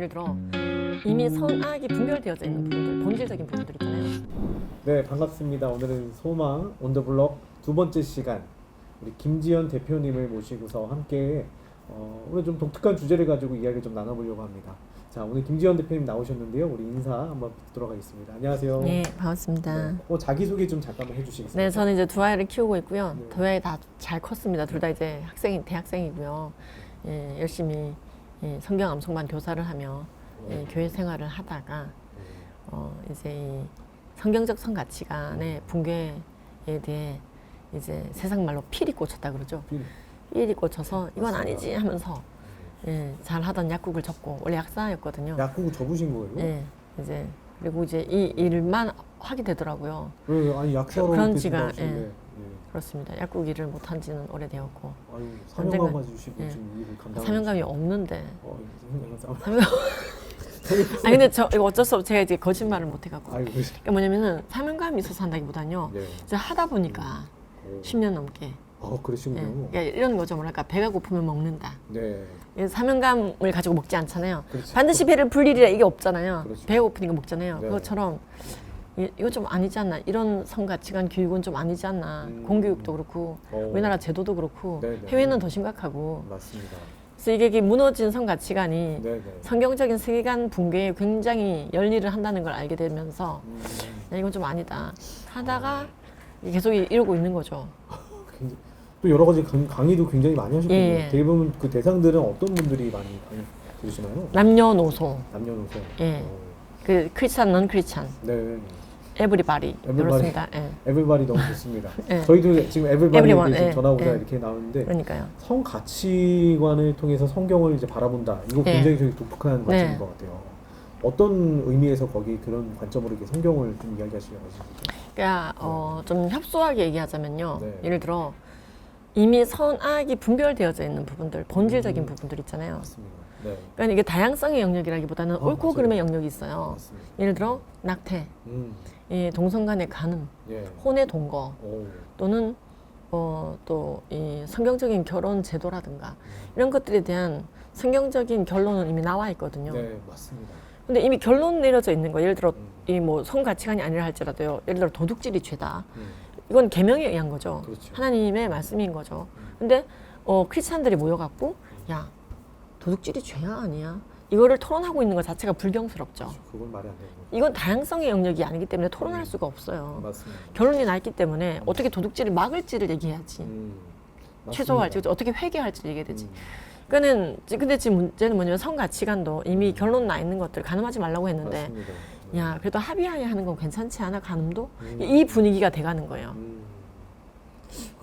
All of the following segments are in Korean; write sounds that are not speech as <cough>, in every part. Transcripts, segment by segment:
예를 들어 이미 선악이 분별되어져 있는 부분들, 본질적인 부분들 있잖아요. 네 반갑습니다. 오늘은 소망 온더블럭 두 번째 시간 우리 김지연 대표님을 모시고서 함께 어, 오늘 좀 독특한 주제를 가지고 이야기 좀 나눠보려고 합니다. 자 오늘 김지연 대표님 나오셨는데요. 우리 인사 한번 듣도록 하겠습니다. 안녕하세요. 네, 반갑습니다. 네. 어, 자기 소개 좀 잠깐만 해주시겠어요? 네, 저는 이제 두 아이를 키우고 있고요. 네. 두 아이 다 잘 컸습니다. 둘 다 이제 학생, 대학생이고요. 예, 열심히 예, 성경 암송반 교사를 하며 예, 교회 생활을 하다가 어, 이제 이 성경적 성 가치관의 붕괴에 대해 이제 세상 말로 필이 꽂혔다 그러죠. 필. 필이 꽂혀서 이건. 아니지 하면서 예, 잘 하던 약국을 접고 원래 약사였거든요. 약국을 접으신 거예요? 예, 이제 그리고 이제 이 일만 하게 되더라고요. 왜 아니 약사로 그런 지가, 예. 예. 그렇습니다. 약국 일을 못한 지는 오래되었고 아유 사명감 언젠가- 가지시고 예. 지금 일을 감당. 사명감이 없는데 어, 사명감. 사명 <laughs> 아니 근데 저 이거 어쩔 수 없이 제가 이제 거짓말을 못 해갖고 아유 그러시. 그러니까 뭐냐면은 사명감이 있어서 한다기보다는요 네. 이제 하다 보니까 오. 10년 넘게 아 예, 그러시군요. 그러니까 이런 거죠 뭐랄까 배가 고프면 먹는다 네. 예, 사명감을 가지고 먹지 않잖아요 그렇지. 반드시 배를 불리리라 이게 없잖아요 그렇죠. 배가 고프니까 먹잖아요 네. 그것처럼 이, 이거 좀 아니지 않나 이런 성 가치관 교육은 좀 아니지 않나 음. 공교육도 그렇고 어, 우리나라 제도도 그렇고 네, 네. 해외는 더 심각하고 맞습니다. 그래서 이게 무너진 성 가치관이 네, 네. 성경적인 세계관 붕괴에 굉장히 열일을 한다는 걸 알게 되면서 음, 야, 이건 좀 아니다 하다가 계속 이- 이러고 있는 거죠. 또 여러 가지 강, 강의도 굉장히 많이 하셨군요. 예, 예. 대부분 그 대상들은 어떤 분들이 많이 들으시나요? 남녀노소, 남녀노소. 예. 어, 그 크리스찬, 넌 크리스찬, 네. 에브리바디 Everybody. 그렇습니다. 예. 에블바리 너무 좋습니다. <laughs> 예. 저희도 지금 지금 예, 전화 오자 예. 이렇게 나오는데 그러니까요. 성 가치관을 통해서 성경을 이제 바라본다. 이거 네. 굉장히 되게 독특한 관점인 네. 것 같아요. 어떤 의미에서 거기 그런 관점으로 이렇게 성경을 좀 이야기하시려고 하시죠? 그러니까 어, 좀 협소하게 얘기하자면요. 네. 예를 들어 이미 선악이 분별되어져 있는 부분들, 본질적인 음. 부분들 있잖아요. 맞습니다. 네. 그러니까 이게 다양성의 영역이라기보다는 어, 옳고 맞아요. 그름의 영역이 있어요. 맞습니다. 예를 들어 낙태, 음, 이 동성 간의 간음, 예. 혼의 동거, 오, 또는 어, 또 이 성경적인 결혼 제도라든가 이런 것들에 대한 성경적인 결론은 이미 나와 있거든요. 네, 맞습니다. 근데 이미 결론 내려져 있는 거. 예를 들어 음, 이뭐 성 가치관이 아니라 할지라도요. 예를 들어 도둑질이 죄다. 음, 이건 계명에 의한 거죠. 그렇죠. 하나님의 말씀인 거죠. 음. 근데 어 크리스찬들이 모여 갖고 야 도둑질이 죄야 아니야? 이거를 토론하고 있는 것 자체가 불경스럽죠. 그렇죠. 그건 말이 안 되는 거죠. 이건 다양성의 영역이 아니기 때문에 토론할 음. 수가 없어요. 맞습니다. 결론이 나 있기 때문에 어떻게 도둑질을 막을지를 얘기해야지. 음, 최소화할지 맞습니다. 어떻게 회개할지 얘기해야 되지. 음, 그러니까는 지- 근데 지금 문제는 뭐냐면 성 가치관도 이미 결론 나 있는 것들 가늠하지 말라고 했는데 맞습니다. 네. 야 그래도 합의하에 하는 건 괜찮지 않아 가늠도 음. 이 분위기가 돼가는 거예요. 음,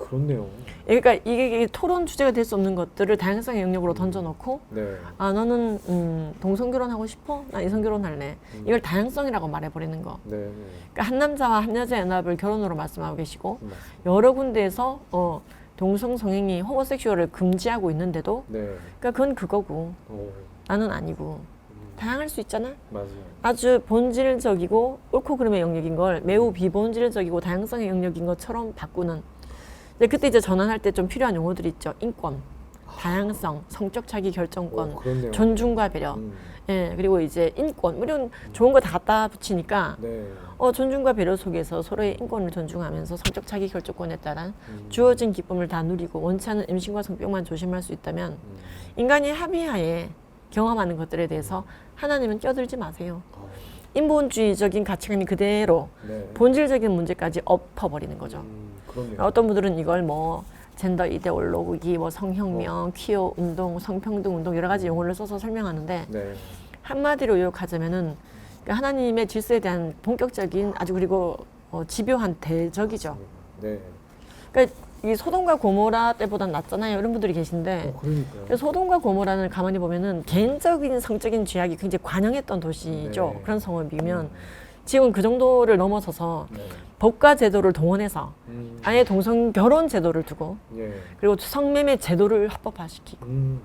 그렇네요. 그러니까 이게, 이게 토론 주제가 될 수 없는 것들을 다양성의 영역으로 던져놓고 네. 아 너는 음, 동성 결혼하고 싶어? 나 이성 결혼할래. 음. 이걸 다양성이라고 말해버리는 거. 네. 네. 그러니까 한 남자와 한 여자의 연합을 결혼으로 말씀하고 계시고 맞습니다. 여러 군데에서 어, 동성 성행위 호모섹슈얼을 금지하고 있는데도 네. 그러니까 그건 그거고 오, 나는 아니고 음, 다양할 수 있잖아. 맞아요. 아주 본질적이고 옳고 그름의 영역인 걸 매우 비본질적이고 다양성의 영역인 것처럼 바꾸는. 근데 그때 이제 전환할 때 좀 필요한 용어들이 있죠. 인권, 다양성, 성적 자기 결정권, 오. 존중과 배려. 음, 예, 그리고 이제 인권. 이런 좋은 거 다 갖다 붙이니까 네. 어, 존중과 배려 속에서 서로의 인권을 존중하면서 성적 자기 결정권에 따른 음, 주어진 기쁨을 다 누리고 원치 않은 임신과 성병만 조심할 수 있다면 음, 인간이 합의하에 경험하는 것들에 대해서 하나님은 껴들지 마세요. 어, 인본주의적인 가치관이 그대로 네. 본질적인 문제까지 엎어버리는 거죠. 음, 그렇네요. 어떤 분들은 이걸 뭐 젠더 이데올로기, 뭐 성혁명, 퀴어 운동, 성평등 운동 여러 가지 용어를 써서 설명하는데 네. 한마디로 요약하자면은 그러니까 하나님의 질서에 대한 본격적인 아주 그리고 어, 집요한 대적이죠. 네. 그러니까 이 소돔과 고모라 때보다 낫잖아요. 이런 분들이 계신데 어, 그러니까요. 소돔과 고모라는 가만히 보면은 개인적인 성적인 죄악이 굉장히 관영했던 도시죠. 네. 그런 성읍이면 음, 지금 그 정도를 넘어서서 네. 법과 제도를 동원해서 음, 아예 동성 결혼 제도를 두고 예. 그리고 성매매 제도를 합법화시키고 음,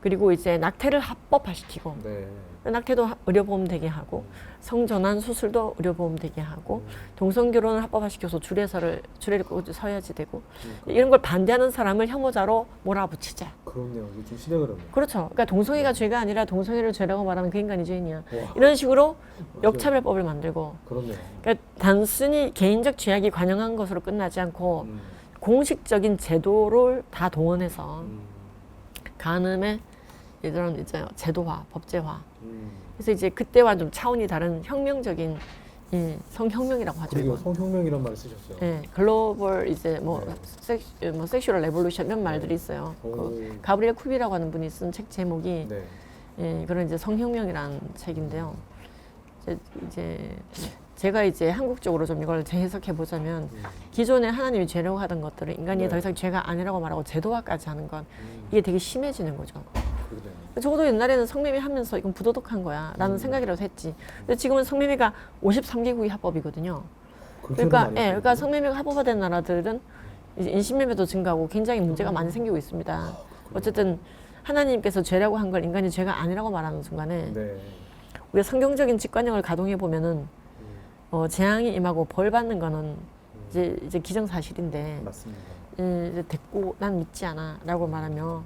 그리고 이제 낙태를 합법화시키고 네. 낙태도 하- 의료보험 되게 하고 성전환 수술도 의료보험 되게 하고 음, 동성 결혼을 합법화시켜서 줄에서를 줄에 서야지 되고 그러니까 이런 걸 반대하는 사람을 혐오자로 몰아붙이자. 그 그렇네요. 이게 좀 시대 그러네요. 그렇죠. 그러니까 동성애가 죄가 아니라 동성애를 죄라고 말하면 그 인간이 죄인이야. 와, 이런 식으로. 역차별법을 만들고 그렇네요. 그러니까 단순히 개인적 죄악이 관영한 것으로 끝나지 않고 음, 공식적인 제도를 다 동원해서 음, 간음의 이런 이제 제도화, 법제화. 음. 그래서 이제 그때와 좀 차원이 다른 혁명적인 이 성혁명이라고 하죠. 그리고 이거. 성혁명이란 말을 쓰셨어요. 예, 글로벌 이제 뭐, 네. 섹, 뭐 섹슈얼 레볼루션 이런 말들이 있어요. 오, 그 가브리엘 쿠비라고 하는 분이 쓴 책 제목이 네. 예, 그런 이제 성혁명이라는 책인데요. 이제, 이제 제가 이제 한국적으로 좀 이걸 재해석해 보자면 음, 기존에 하나님이 죄라고 하던 것들을 인간이 네. 더 이상 죄가 아니라고 말하고 제도화까지 하는 건 음, 이게 되게 심해지는 거죠. 적어도 옛날에는 성매매 하면서 이건 부도덕한 거야 라는 음. 생각이라도 했지. 근데 지금은 성매매가 53개국이 합법이거든요. 그러니까 예, 그러니까. 성매매가 합법화된 나라들은 이제 인신매매도 증가하고 굉장히 문제가 많이 생기고 있습니다. 아. 어쨌든 하나님께서 죄라고 한 걸 인간이 죄가 아니라고 말하는 순간에 네. 우리가 성경적인 직관형을 가동해 보면은 음, 어, 재앙이 임하고 벌 받는 거는 이제 이제 기정사실인데 맞습니다. 예, 이제 됐고 난 믿지 않아라고 말하며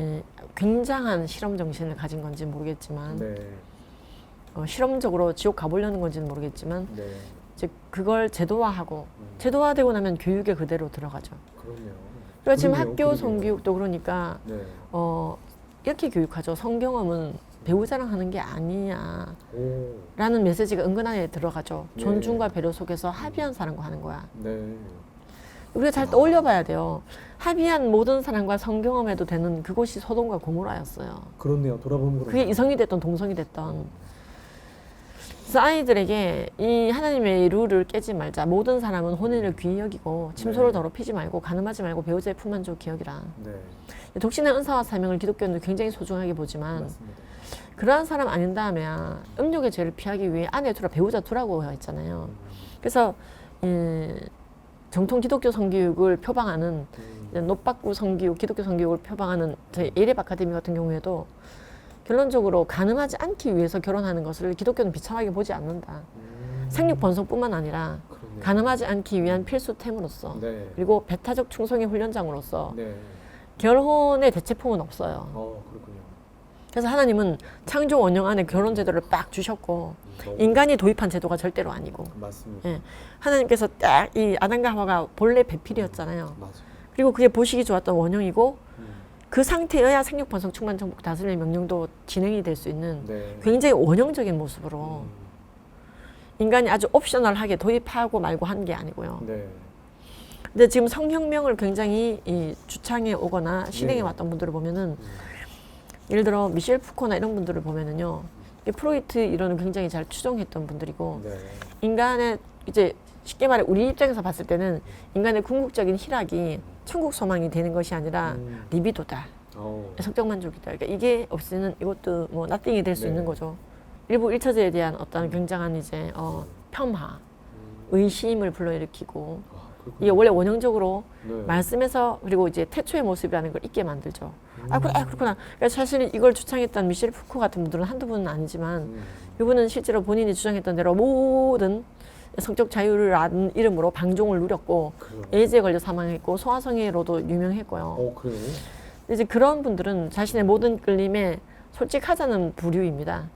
예, 굉장한 실험 정신을 가진 건지 모르겠지만 네. 어, 실험적으로 지옥 가보려는 건지는 모르겠지만 네. 이제 그걸 제도화하고 음, 제도화되고 나면 교육에 그대로 들어가죠. 그렇네요. 그러니까 지금 학교 그러게요. 성교육도 그러니까 네. 어, 이렇게 교육하죠. 성경험은 배우자랑 하는 게 아니야라는 오. 메시지가 은근하게 들어가죠. 네. 존중과 배려 속에서 합의한 사람과 하는 거야. 네. 우리가 잘 떠올려 봐야 돼요. 합의한 모든 사람과 성경험해도 되는 그곳이 소돔과 고모라였어요. 그렇네요. 돌아보면 그게 그렇네요. 이성이 됐던 동성이 됐던. 그래서 아이들에게 이 하나님의 룰을 깨지 말자. 모든 사람은 혼인을 귀히 여기고 침소를 네. 더럽히지 말고 가늠하지 말고 배우자의 품만 좋게 여기라. 네. 독신의 은사와 사명을 기독교는 굉장히 소중하게 보지만 맞습니다. 그러한 사람 아닌 다음에야 음욕의 죄를 피하기 위해 아내 두라 배우자 두라고 했잖아요. 음, 그래서 이 정통 기독교 성교육을 표방하는 음, 노박구 성교육, 기독교 성교육을 표방하는 저희 예랩 아카데미 같은 경우에도 결론적으로 가늠하지 않기 위해서 결혼하는 것을 기독교는 비참하게 보지 않는다. 음, 생육 번성뿐만 아니라 그렇네요. 가늠하지 않기 위한 필수템으로서 네. 그리고 배타적 충성의 훈련장으로서 네. 결혼의 대체품은 없어요. 어, 그래서 하나님은 창조 원형 안에 결혼 제도를 빡 주셨고 인간이 도입한 제도가 절대로 아니고 맞습니다. 예. 하나님께서 딱 이 아담과 하와가 본래 배필이었잖아요. 맞아요. 그리고 그게 보시기 좋았던 원형이고 음, 그 상태여야 생육 번성 충만 정복 다스림의 명령도 진행이 될 수 있는 네. 굉장히 원형적인 모습으로 음, 인간이 아주 옵셔널하게 도입하고 말고 한 게 아니고요. 네. 근데 지금 성혁명을 굉장히 이 주창해 오거나 실행해 네. 왔던 분들을 보면은 음, 예를 들어 미셸 푸코나 이런 분들을 보면은요. 이 프로이트 이론을 굉장히 잘 추종했던 분들이고 네. 인간의 이제 쉽게 말해 우리 입장에서 봤을 때는 인간의 궁극적인 희락이 천국 소망이 되는 것이 아니라 음, 리비도다. 어, 성적 만족이다. 그러니까 이게 없이는 이것도 뭐 나띵이 될수 네. 있는 거죠. 일부 일처제에 대한 어떤 굉장한 이제 어, 폄하, 음, 의심을 불러일으키고 아, 그렇군요. 이게 원래 원형적으로 네. 말씀에서 그리고 이제 태초의 모습이라는 걸 잊게 만들죠. 아, 음, 그래, 아, 그렇구나. 그러니까 사실 이걸 주창했던 미셸 푸코 같은 분들은 한두 분은 아니지만 음, 이분은 실제로 본인이 주장했던 대로 모든 성적 자유라는 이름으로 방종을 누렸고 그래요. 에이즈에 걸려 사망했고 소아성애로도 유명했고요. 어, 그래요. 이제 그런 분들은 자신의 모든 끌림에 솔직하자는 부류입니다.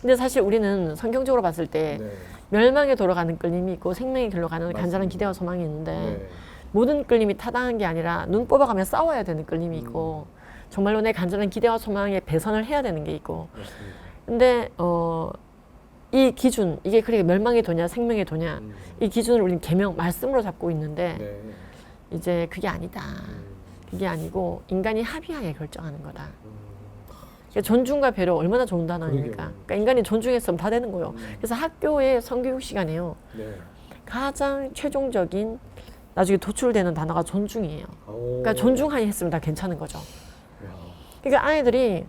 근데 사실 우리는 성경적으로 봤을 때 네. 멸망에 돌아가는 끌림이 있고 생명의 길로 가는 간절한 맞습니다. 기대와 소망이 있는데 네. 모든 끌림이 타당한 게 아니라 눈 뽑아가며 싸워야 되는 끌림이 있고 음. 정말로 내 간절한 기대와 소망에 배선을 해야 되는 게 있고 맞습니다. 근데 어, 이 기준 이게 그렇게 멸망의 도냐 생명의 도냐 음, 이 기준을 우리는 계명 말씀으로 잡고 있는데 네. 이제 그게 아니다. 음, 그게 아니고 인간이 합의하에 결정하는 거다. 음, 그러니까 존중과 배려 얼마나 좋은 단어입니까? 그러게요. 그러니까 인간이 존중했으면 다 되는 거예요. 음, 그래서 학교의 성교육 시간에요. 네. 가장 최종적인 나중에 도출되는 단어가 존중이에요. 오. 그러니까 존중하에 했으면 다 괜찮은 거죠. 야, 그러니까 아이들이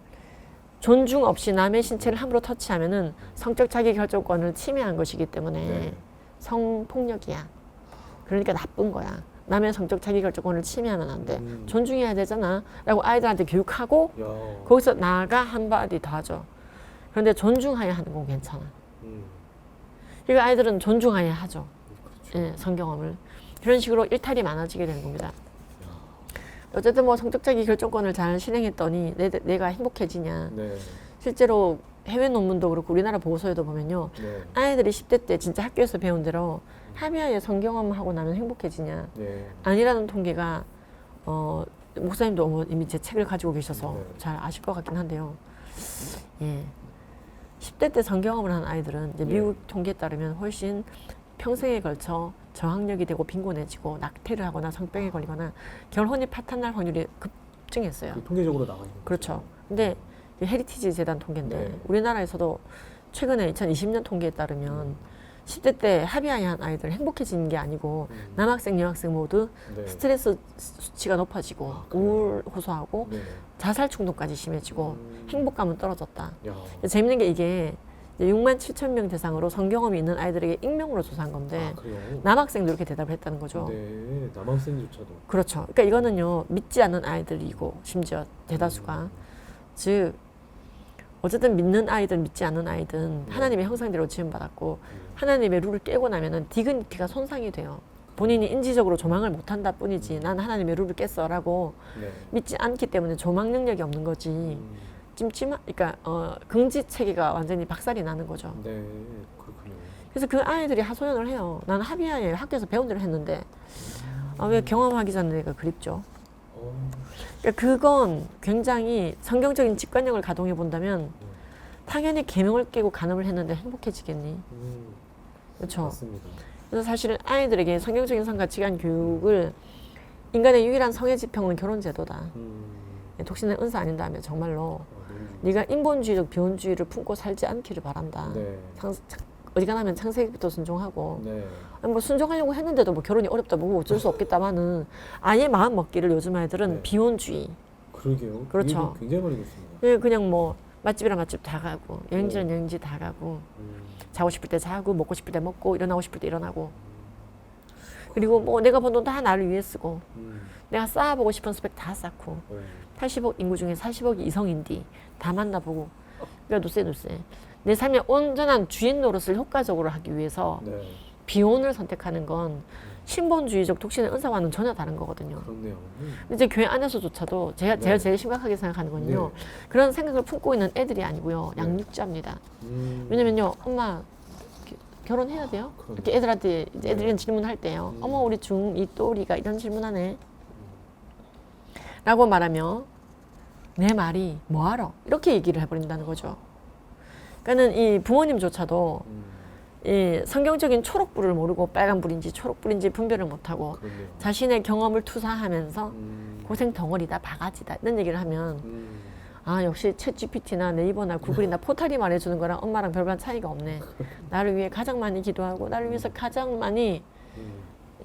존중 없이 남의 신체를 함부로 터치하면은 성적 자기 결정권을 침해한 것이기 때문에 네. 성폭력이야. 그러니까 나쁜 거야. 남의 성적 자기 결정권을 침해하면 안 돼. 음. 존중해야 되잖아. 라고 아이들한테 교육하고 야. 거기서 나아가 한 발이 더 하죠. 그런데 존중하여 하는 건 괜찮아. 음, 그러니까 아이들은 존중하여 하죠. 그렇죠. 예, 성경험을. 그런 식으로 일탈이 많아지게 되는 겁니다. 어쨌든 뭐 성적자기 결정권을 잘 실행했더니 내, 내가 행복해지냐. 네. 실제로 해외 논문도 그렇고 우리나라 보고서에도 보면요. 네. 아이들이 10대 때 진짜 학교에서 배운 대로 합의하에 성경험 하고 나면 행복해지냐. 네. 아니라는 통계가 어, 목사님도 뭐 이미 제 책을 가지고 계셔서 네. 잘 아실 것 같긴 한데요. 예. 10대 때 성경험을 한 아이들은 이제 네. 미국 통계에 따르면 훨씬 평생에 걸쳐 저학력이 되고 빈곤해지고 낙태를 하거나 성병에 걸리거나 결혼이 파탄날 확률이 급증했어요. 그 통계적으로 나와 있는 그렇죠. 거죠. 근데 이 헤리티지 재단 통계인데 네. 우리나라에서도 최근에 2020년 통계에 따르면 10대 때 합의하에 한 아이들 행복해지는 게 아니고 음. 남학생, 여학생 모두 네. 스트레스 수치가 높아지고 아? 우울 호소하고 네. 자살 충동까지 심해지고 음. 행복감은 떨어졌다. 야. 재밌는 게 이게 6만 7천 명 대상으로 성경험이 있는 아이들에게 익명으로 조사한 건데 아? 남학생도 이렇게 대답을 했다는 거죠. 네. 남학생조차도. 그렇죠. 그러니까 이거는요 믿지 않는 아이들이고 심지어 대다수가 즉 어쨌든 믿는 아이들 믿지 않는 아이든 네. 하나님의 형상대로 지음받았고 음. 하나님의 룰을 깨고 나면은 디그니티가 손상이 돼요. 본인이 인지적으로 조망을 못한다 뿐이지 난 하나님의 룰을 깼어라고 네. 믿지 않기 때문에 조망 능력이 없는 거지. 음. 찜찜한 그러니까 어, 긍지 체계가 완전히 박살이 나는 거죠. 네. 그렇군요. 그래서 그 아이들이 하소연을 해요. 나는 합의하에 학교에서 배운 대로 했는데 아, 왜 경험하기 전에 내가 그립죠? 어. 그러니까 그건 굉장히 성경적인 직관력을 가동해 본다면 당연히 계명을 깨고 간음을 했는데 행복해지겠니? 음. 그렇죠. 맞습니다. 그래서 사실은 아이들에게 성경적인 성 가치관 교육을 인간의 유일한 성의 지평은 결혼 제도다. 음. 독신의 은사 아닌다 하면 정말로 어, 너무 네가 인본주의적 비혼주의를 품고 살지 않기를 바란다. 네. 창, 창, 어지간하면 창세기부터 순종하고 네. 뭐 순종하려고 했는데도 뭐 결혼이 어렵다 뭐 어쩔 수 없겠다마는 아예 마음 먹기를 요즘 아이들은 네. 비혼주의 그렇게요. 그렇죠. 굉장히 많이 됐습니다. 예, 그냥 뭐 맛집이랑 맛집 다 가고 여행지랑 여행지 다 가고 음. 자고 싶을 때 자고 먹고 싶을 때 먹고 일어나고 싶을 때 일어나고 그리고 뭐 내가 번 돈 다 나를 위해 쓰고 음. 내가 쌓아보고 싶은 스펙 다 쌓고 네. 80억 인구 중에 40억이 이성인디 다 만나보고 그러니까 누세 누세 내 삶의 온전한 주인 노릇을 효과적으로 하기 위해서 네. 비혼을 선택하는 건 신본주의적 독신의 은사와는 전혀 다른 거거든요. 그렇네요. 음. 이제 교회 안에서조차도 제가 네. 제가 제일 심각하게 생각하는 건요. 그런 생각을 품고 있는 애들이 아니고요. 네. 양육자입니다. 음. 왜냐면요, 엄마 기- 결혼해야 돼요? 그러네. 이렇게 애들한테 이제 네. 애들이 질문할 때요. 음. 어머 우리 중2 또리가 이런 질문하네. 라고 말하며 내 말이 뭐하러? 이렇게 얘기를 해버린다는 거죠. 그러니까는 이 부모님조차도 음. 이 성경적인 초록불을 모르고 빨간불인지 초록불인지 분별을 못하고 그렇네요. 자신의 경험을 투사하면서 음. 고생 덩어리다 바가지다 이런 얘기를 하면 음. 아 역시 챗 GPT나 네이버나 구글이나 포탈이 말해주는 거랑 엄마랑 별반 차이가 없네 나를 위해 가장 많이 기도하고 나를 위해서 가장 많이 음.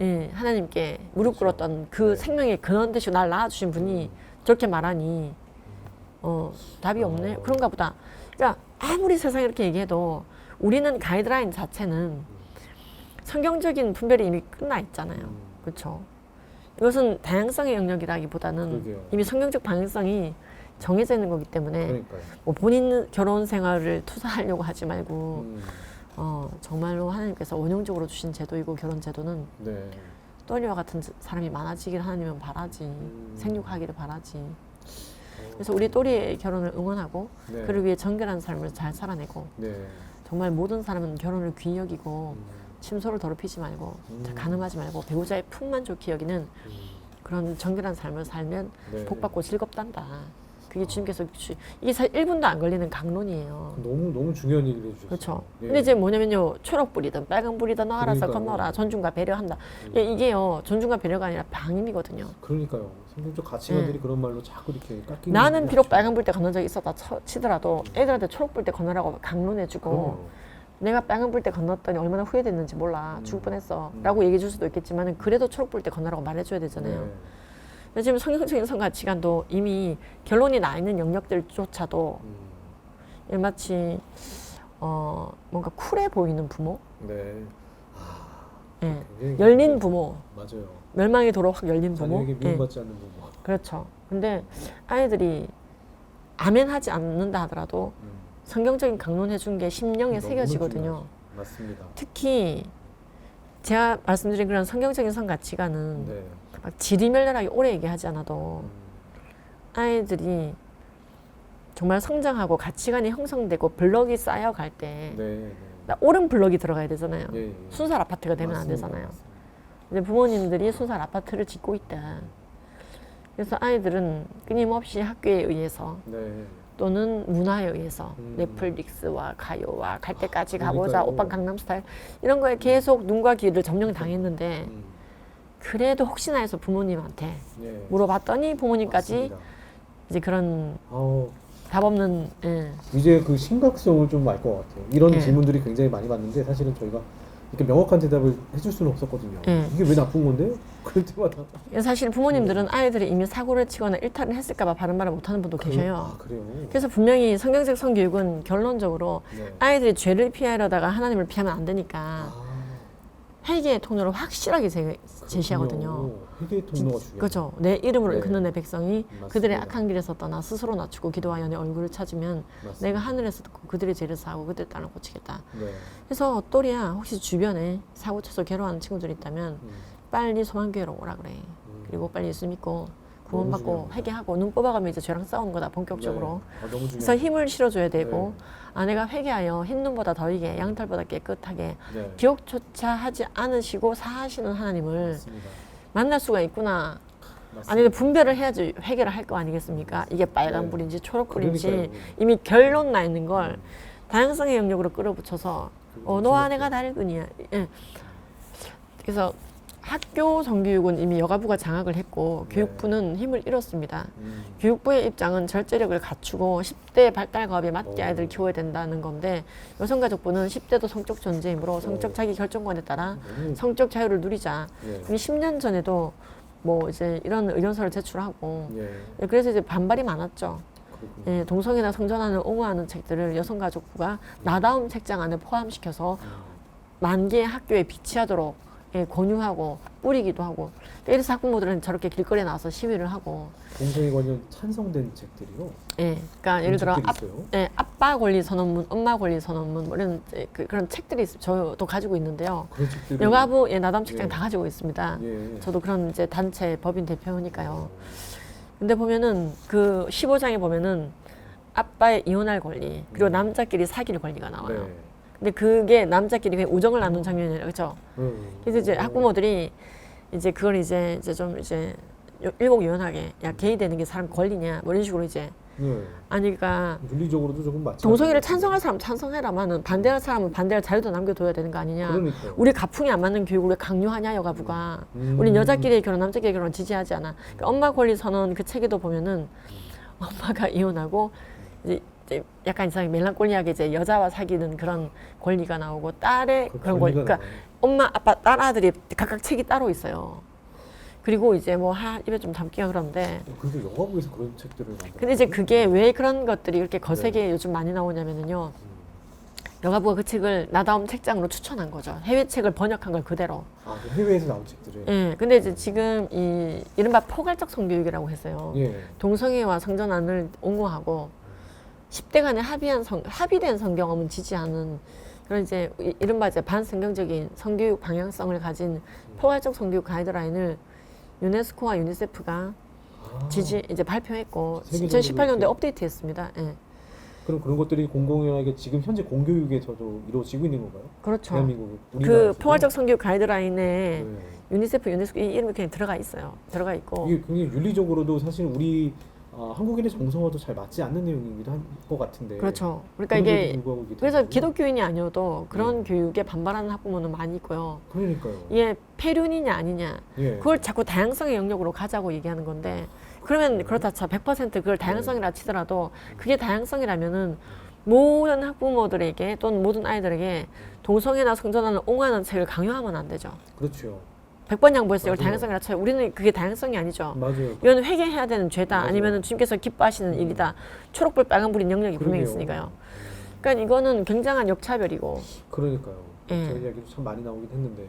예, 하나님께 무릎 그렇죠. 꿇었던 그 네. 생명의 근원 되시고 날 낳아주신 분이 저렇게 말하니 어 답이 없네 어. 그런가 보다 그러니까 아무리 세상에 이렇게 얘기해도 우리는 가이드라인 자체는 성경적인 분별이 이미 끝나 있잖아요 음. 그렇죠 이것은 다양성의 영역이라기보다는 그러게요. 이미 성경적 방향성이 정해져 있는 거기 때문에 그러니까요. 뭐 본인 결혼 생활을 투사하려고 하지 말고 음. 어, 정말로 하나님께서 원형적으로 주신 제도이고 결혼 제도는 네. 또리와 같은 사람이 많아지길 하나님은 바라지 음. 생육하기를 바라지 어. 그래서 우리 또리의 결혼을 응원하고 네. 그를 위해 정결한 삶을 잘 살아내고 네. 정말 모든 사람은 결혼을 귀히 여기고 음. 침소를 더럽히지 말고 음. 가늠하지 말고 배우자의 품만 좋게 여기는 음. 그런 정결한 삶을 살면 네. 복받고 즐겁단다 그게 주님께서 주, 이게 사실 1분도 안 걸리는 강론이에요 너무 너무 중요한 얘기를 해주셨어요. 그렇죠. 예. 근데 이제 뭐냐면요, 초록불이든 빨간불이든 너 알아서 그러니까요. 건너라. 존중과 배려한다. 음. 예, 이게요, 존중과 배려가 아니라 방임이거든요. 그러니까요. 성경적 가치관들이 그런 말로 자꾸 이렇게 깎이는. 네. 나는 게 비록. 빨간불 때 건넌 적이 있었다 쳐- 치더라도 애들한테 초록불 때 건너라고 강론해주고 그럼요. 내가 빨간불 때 건넜더니 얼마나 후회됐는지 몰라. 음. 죽을 뻔했어. 음. 라고 얘기해 줄 수도 있겠지만 그래도 초록불 때 건너라고 말해줘야 되잖아요. 네. 근데 지금 성경적 인 성 가치관도 이미 결론이 나 있는 영역들조차도 음. 마치 어, 뭔가 쿨해 보이는 부모? 네. 예. 굉장히 열린 부모. 맞아요. 멸망의 도로 확 열린 부모. 자녀에게 예, 미움받지 않는 부모. 그렇죠. 근데 아이들이 아멘 하지 않는다 하더라도 음. 성경적인 강론해 준 게 심령에 너무 새겨지거든요. 중요하죠. 맞습니다. 특히 제가 말씀드린 그런 성경적인 성 가치관은 네. 막 지리멸렬하게 오래 얘기하지 않아도 음, 아이들이 정말 성장하고 가치관이 형성되고 블럭이 쌓여갈 때 네. 네. 나 옳은 블럭이 들어가야 되잖아요. 예, 예. 순살 아파트가 되면 맞습니다. 안 되잖아요. 근데 부모님들이 순살 아파트를 짓고 있다. 그래서 아이들은 끊임없이 학교에 의해서 네. 또는 문화에 의해서 음. 넷플릭스와 가요와 갈 때까지 가보자 그러니까요. 오빠 강남스타일 이런 거에 계속 눈과 귀를 점령 당했는데 음, 그래도 혹시나 해서 부모님한테 예. 물어봤더니 부모님까지 맞습니다. 이제 그런 아우, 답 없는 예. 이제 그 심각성을 좀 알 것 같아요. 이런 예. 질문들이 굉장히 많이 받는데 사실은 저희가 이렇게 명확한 대답을 해줄 수는 없었거든요. 예. 이게 왜 나쁜 건데? <laughs> 그럴 때마다 사실 부모님들은 아이들이 이미 사고를 치거나 일탈을 했을까봐 바른 말을 못하는 분도 계셔요. 아 그래요. 그래서 분명히 성경적 성교육은 결론적으로 네. 아이들이 죄를 피하려다가 하나님을 피하면 안 되니까 아, 회개의 통로를 확실하게 제, 제시하거든요. 회개 통로가 중요해요. 그렇죠. 내 이름으로 네. 일컫는 내 백성이 맞습니다. 그들의 악한 길에서 떠나 스스로 낮추고 기도하여 내 얼굴을 찾으면 맞습니다. 내가 하늘에서 듣고 그들의 죄를 사하고 그들의 땅을 고치겠다. 네. 그래서 또리야 혹시 주변에 사고 쳐서 괴로워하는 친구들이 있다면 음, 빨리 소망교회로 오라 그래. 음. 그리고 빨리 예수 믿고 구원받고. 회개하고 눈 뽑아가면 이제 죄랑 싸우는 거다 본격적으로. 네. 아, 너무 중요해요. 그래서 힘을 실어줘야 되고 네. 아내가 회개하여 흰 눈보다 더이게 양털보다 깨끗하게 네. 기억조차 하지 않으시고 사하시는 하나님을 맞습니다. 만날 수가 있구나. 맞습니다. 아니 근데 분별을 해야지 회개를 할 거 아니겠습니까? 이게 빨간 네. 불인지 초록 불인지 그러니까요. 이미 결론 나 있는 걸 음. 다양성의 영역으로 끌어붙여서 어, 너와 내가 다를 뿐이야. 예. 그래서 학교 정교육은 이미 여가부가 장악을 했고 네. 교육부는 힘을 잃었습니다. 음, 교육부의 입장은 절제력을 갖추고 10대 발달 과업에 맞게 오. 아이들 을 키워야 된다는 건데 여성가족부는 10대도 성적 존재이므로 성적 자기 결정권에 따라 너무 성적 자유를 누리자. 예. 이미 10년 전에도 뭐 이제 이런 의견서를 제출하고 예. 예, 그래서 이제 반발이 많았죠. 예, 동성애나 성전환을 옹호하는 책들을 여성가족부가 나다움 책장 안에 포함시켜서 음, 만 개의 학교에 비치하도록 예, 권유하고 뿌리기도 하고 그래서 학부모들은 저렇게 길거리에 나와서 시위를 하고 동성애 관련 찬성된 책들이요. 예, 그러니까 예를 들어 책들이 앞, 있어요. 예, 아빠 권리 선언문, 엄마 권리 선언문 뭐 이런 이제 그, 그런 책들이 있, 저도 가지고 있는데요. 그런 책들이 여가부 예, 나담 책장 예. 다 가지고 있습니다. 예. 저도 그런 이제 단체 법인 대표니까요. 근데 보면은 그 15장에 보면은 아빠의 이혼할 권리 그리고 음. 남자끼리 사귈 권리가 나와요. 네. 근데 그게 남자끼리 그냥 우정을 나눈 장면이 아니라 그렇죠. 음. 그래서 이제 학부모들이 이제 그걸 이제 이제 좀 이제 요- 일목요연하게 야 게이 되는 게 사람 권리냐 뭐 이런 식으로 이제 네. 아니 그러니까 윤리적으로도 조금 맞지. 동성애를 찬성할 사람 찬성해라마는 반대할 사람은 반대할 자유도 남겨둬야 되는 거 아니냐. 그러니까. 우리 가풍이 안 맞는 교육을 왜 강요하냐 여가부가. 음. 우린 여자끼리 결혼 남자끼리 결혼 지지하지 않아. 그러니까 엄마 권리 선언 그 책에도 보면은 엄마가 이혼하고 이제, 이제 약간 이상하게 멜랑콜리하게 이제 여자와 사귀는 그런 권리가 나오고 딸의 그 그런 권리. 그러니까 엄마 아빠 딸 아들이 각각 책이 따로 있어요. 그리고 이제 뭐 하 입에 좀 담기가 그런데 나와요. 그래도 영화부에서 그런 책들을 만들. 근데 이제 그게 왜 그런 것들이 이렇게 거세게 요즘 많이 나오냐면은요. 여가부가 그 책을 나다움 책장으로 추천한 거죠. 해외 책을 번역한 걸 그대로. 아, 그 해외에서 나온 책들을. 예. 근데 이제 지금 이 이른바 포괄적 성교육이라고 했어요. 예. 동성애와 성전환을 옹호하고 10대 간에 합의한 성, 합의된 성경험은 지지하는 그런 이제 이- 이른바 이제 반성경적인 성교육 방향성을 가진 포괄적 성교육 가이드라인을 유네스코와 유니세프가 아, 지지 이제 발표했고 세계적으로 2018년도에 이렇게. 업데이트했습니다. 예. 그럼 그런 것들이 공공연하게 지금 현재 공교육에서도 이루어지고 있는 건가요? 그렇죠. 대한민국 그? 포괄적 성교육 가이드라인에 네. 유니세프, 유네스코 이 이름이 그냥 들어가 있어요. 들어가 있고 이게 굉장히 윤리적으로도 사실 우리 아, 한국인의 정서와도 잘 맞지 않는 내용이기도 한 것 같은데. 그렇죠. 그러니까 이게 그래서 되는군요. 기독교인이 아니어도 그런 네. 교육에 반발하는 학부모는 많이 있고요. 그러니까요. 이게 폐륜이냐 아니냐 예. 그걸 자꾸 다양성의 영역으로 가자고 얘기하는 건데 그러면 그렇다 쳐100% 그걸 다양성이라 치더라도 그게 다양성이라면은 모든 학부모들에게 또는 모든 아이들에게 동성애나 성전환을 옹호하는 책을 강요하면 안 되죠. 그렇죠. 100번 양보해서 이걸. 다양성이라 쳐요. 우리는 그게 다양성이 아니죠. 맞아요. 이건 회개해야 되는 죄다 맞아요. 아니면 주님께서 기뻐하시는 음. 일이다. 초록불 빨간불인 영역이 분명히 그러게요. 있으니까요. 그러니까 이거는 굉장한 역차별이고 그러니까요. 예. 저희 이야기도 참 많이 나오긴 했는데